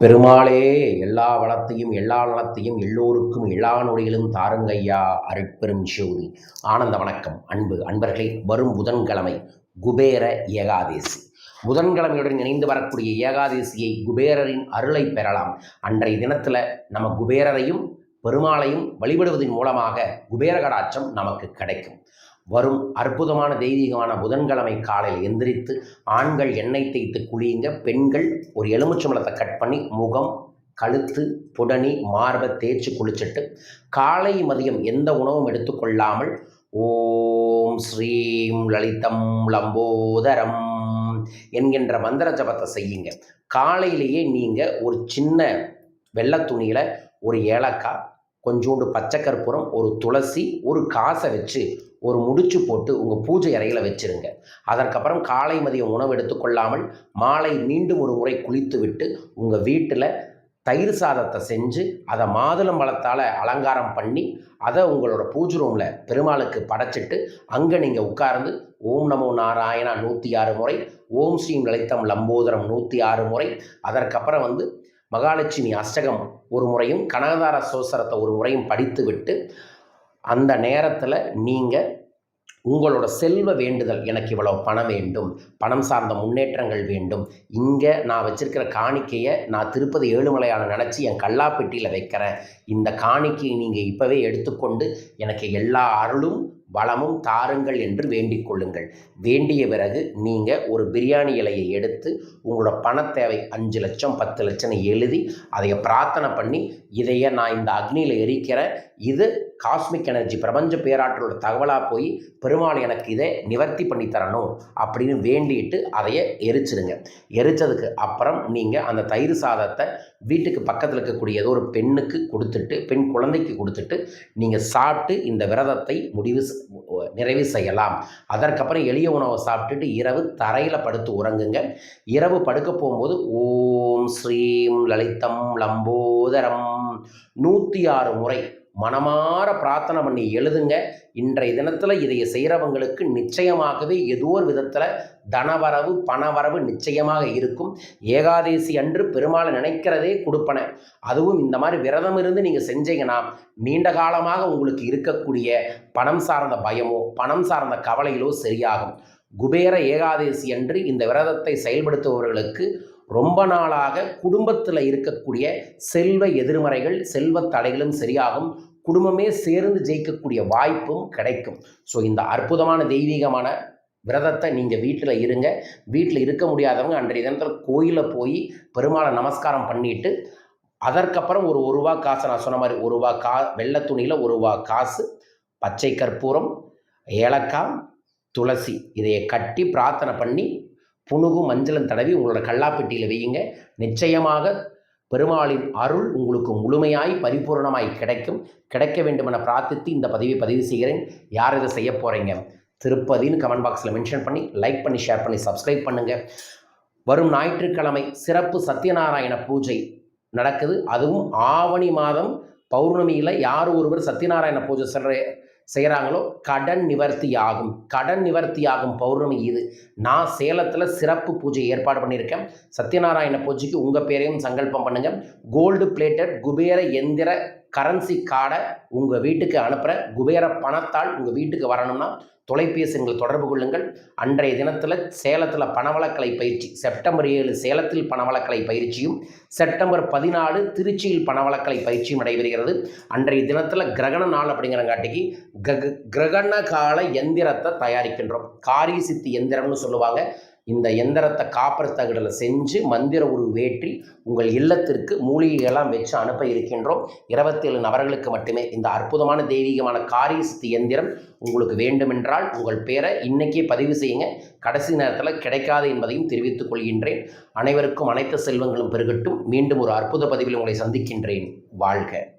பெருமாளே எல்லா வளத்தையும் எல்லா நலத்தையும் எல்லோருக்கும் எல்லா நொடிகளும் தாருங்கையா அருட்பெரும் சிவதி ஆனந்த வணக்கம். அன்பு அன்பர்களே வரும் புதன்கிழமை குபேர ஏகாதேசி. புதன்கிழமையுடன் இணைந்து வரக்கூடிய ஏகாதேசியை குபேரரின் அருளை பெறலாம். அன்றைய தினத்தில் நம்ம குபேரரையும் பெருமாளையும் வழிபடுவதன் மூலமாக குபேர கடாட்சம் நமக்கு கிடைக்கும். வரும் அற்புதமான தெய்வீகமான புதன்கிழமை காலையில் எந்திரித்து ஆண்கள் எண்ணெய் தேய்த்து குளியுங்க. பெண்கள் ஒரு எலுமிச்சம்பளத்தை கட் பண்ணி முகம் கழுத்து புடனி மார்பை தேய்ச்சி குளிச்சுட்டு காலை மதியம் எந்த உணவும் எடுத்துக்கொள்ளாமல் ஓம் ஸ்ரீம் லலிதம் லம்போதரம் என்கின்ற மந்திர ஜபத்தை செய்யுங்க. காலையிலேயே நீங்கள் ஒரு சின்ன வெள்ளை துணியில் ஒரு ஏலக்காய் கொஞ்சோண்டு பச்சை கற்பூரம் ஒரு துளசி ஒரு காசை வச்சு ஒரு முடிச்சு போட்டு உங்கள் பூஜை அறையில் வச்சிருங்க. அதற்கப்புறம் காலை மதியம் உணவு எடுத்துக்கொள்ளாமல் மாலை மீண்டும் ஒரு முறை குளித்து விட்டு உங்கள் வீட்டில் தயிர் சாதத்தை செஞ்சு அதை மாதுளம்பழத்தால் அலங்காரம் பண்ணி அதை உங்களோட பூஜை ரூமில் பெருமாளுக்கு படைச்சிட்டு அங்கே நீங்கள் உட்கார்ந்து ஓம் நமோ நாராயணா நூற்றி ஆறு முறை ஓம் ஸ்ரீம் லலிதம் லம்போதரம் நூற்றி ஆறு முறை அதற்கப்புறம் வந்து மகாலட்சுமி அஷ்டகம் ஒரு முறையும் கனகதார சோசரத்தை ஒரு முறையும் படித்து விட்டு அந்த நேரத்தில் நீங்கள் உங்களோட செல்வ வேண்டுதல் எனக்கு இவ்வளோ பணம் வேண்டும் பணம் சார்ந்த முன்னேற்றங்கள் வேண்டும். இங்கே நான் வச்சிருக்கிற காணிக்கையை நான் திருப்பதி ஏழுமலையான நினச்சி என் கல்லாப்பெட்டியில் வைக்கிறேன். இந்த காணிக்கையை நீங்கள் இப்போவே எடுத்துக்கொண்டு எனக்கு எல்லா அருளும் வளமும் தாருங்கள் என்று வேண்டிக் கொள்ளுங்கள். வேண்டிய பிறகு நீங்கள் ஒரு பிரியாணி இலையை எடுத்து உங்களோட பண தேவை அஞ்சு லட்சம் பத்து லட்சம் எழுதி அதை பிரார்த்தனை பண்ணி இதைய நான் இந்த அக்னியில் எரிக்கிறேன். இது காஸ்மிக் எனர்ஜி பிரபஞ்ச பேராற்றலோட தகவலாக போய் பெருமாள் எனக்கு இதை நிவர்த்தி பண்ணி தரணும் அப்படின்னு வேண்டிட்டு அதையே எரிச்சிடுங்க. எரிச்சதுக்கு அப்புறம் நீங்கள் அந்த தயிர் சாதத்தை வீட்டுக்கு பக்கத்தில் இருக்கக்கூடிய ஏதோ ஒரு பெண்ணுக்கு கொடுத்துட்டு பெண் குழந்தைக்கு கொடுத்துட்டு நீங்கள் சாப்பிட்டு இந்த விரதத்தை முடிவு நிறைவு செய்யலாம். அதற்கப்புறம் எளிய உணவை சாப்பிட்டுட்டு இரவு தரையில் படுத்து உறங்குங்க. இரவு படுக்க போகும்போது ஓம் ஸ்ரீம் லலிதம் லம்போதரம் நூற்றி ஆறு முறை மனமாற பிரார்த்தனை பண்ணி எழுதுங்க. இன்றைய தினத்தில் இதை செய்கிறவங்களுக்கு நிச்சயமாகவே ஏதோ ஒரு விதத்தில் தனவரவு பணவரவு நிச்சயமாக இருக்கும். ஏகாதேசி அன்று பெருமாளை நினைக்கிறதே கொடுப்பன. அதுவும் இந்த மாதிரி விரதம் இருந்து நீங்கள் செஞ்சீங்கன்னா நீண்ட காலமாக உங்களுக்கு இருக்கக்கூடிய பணம் சார்ந்த பயமோ பணம் சார்ந்த கவலைகளோ சரியாகும். குபேர ஏகாதேசி அன்று இந்த விரதத்தை செயல்படுத்துபவர்களுக்கு ரொம்ப நாளாக குடும்பத்தில் இருக்கக்கூடிய செல்வ எதிர்மறைகள் செல்வ தடைகளும் சரியாகும். குடும்பமே சேர்ந்து ஜெயிக்கக்கூடிய வாய்ப்பும் கிடைக்கும். ஸோ இந்த அற்புதமான தெய்வீகமான விரதத்தை நீங்கள் வீட்டில் இருங்க. வீட்டில் இருக்க முடியாதவங்க அன்றைய தினத்தில் கோயிலில் போய் பெருமாளை நமஸ்காரம் பண்ணிட்டு அதற்கப்புறம் ஒரு ஒரு ரூபா காசை நான் சொன்ன மாதிரி ஒரு ரூபா கா வெள்ளை துணியில் ஒரு ரூபா காசு பச்சை கற்பூரம் ஏலக்காய் துளசி இதையை கட்டி பிரார்த்தனை பண்ணி புணுகும் மஞ்சளும் தடவி உங்களோட கல்லாப்பெட்டியில் வையுங்க. நிச்சயமாக பெருமாளின் அருள் உங்களுக்கு முழுமையாய் பரிபூர்ணமாய் கிடைக்கும். கிடைக்க வேண்டுமென பிரார்த்தித்து இந்த பதிவை பதிவு செய்கிறேன். யார் இதை செய்ய போகிறீங்க திருப்பதின்னு கமெண்ட் பாக்ஸில் மென்ஷன் பண்ணி லைக் பண்ணி ஷேர் பண்ணி சப்ஸ்கிரைப் பண்ணுங்கள் வரும் ஞாயிற்றுக்கிழமை சிறப்பு சத்யநாராயண பூஜை நடக்குது. அதுவும் ஆவணி மாதம் பௌர்ணமியில் யார் ஒருவர் சத்யநாராயண பூஜை செய்கிற செய்கிறாங்களோ? கடன் நிவர்த்தி ஆகும் கடன் நிவர்த்தி ஆகும் பௌர்ணமி இது. நான் சேலத்தில் சிறப்பு பூஜை ஏற்பாடு பண்ணியிருக்கேன். சத்யநாராயண பூஜைக்கு உங்கள் பேரையும் சங்கல்பம் பண்ணுங்கள் கோல்டு பிளேட்டட் குபேர எந்திர கரன்சி கார்டை உங்கள் வீட்டுக்கு அனுப்புகிற குபேர பணத்தால் உங்கள் வீட்டுக்கு வரணும்னா தொலைபேசி எண்கள் தொடர்பு கொள்ளுங்கள். அன்றைய தினத்தில் சேலத்தில் பணவளக்கலை பயிற்சி செப்டம்பர் ஏழு சேலத்தில் பணவளக்கலை பயிற்சியும் செப்டம்பர் பதினாலு திருச்சியில் பணவளக்கலை பயிற்சியும் நடைபெறுகிறது. அன்றைய தினத்தில் கிரகண நாள் அப்படிங்கிறங்காட்டிக்கு கிரக கிரகண கால எந்திரத்தை தயாரிக்கின்றோம். காரிய சித்தி எந்திரம்னு சொல்லுவாங்க. இந்த எந்திரத்தை காப்பர் தகடில் செஞ்சு மந்திர உரு வேற்றி உங்கள் இல்லத்திற்கு மூலிகைகளாம் வச்சு அனுப்ப இருக்கின்றோம். இருபத்தேழு நபர்களுக்கு மட்டுமே இந்த அற்புதமான தெய்வீகமான காரிய சித்தி எந்திரம் உங்களுக்கு வேண்டுமென்றால் உங்கள் பேரை இன்னைக்கே பதிவு செய்யுங்க. கடைசி நேரத்தில் கிடைக்காது என்பதையும் தெரிவித்துக் கொள்கின்றேன். அனைவருக்கும் அனைத்து செல்வங்களும் பெருகட்டும். மீண்டும் ஒரு அற்புத பதிவில் உங்களை சந்திக்கின்றேன். வாழ்க.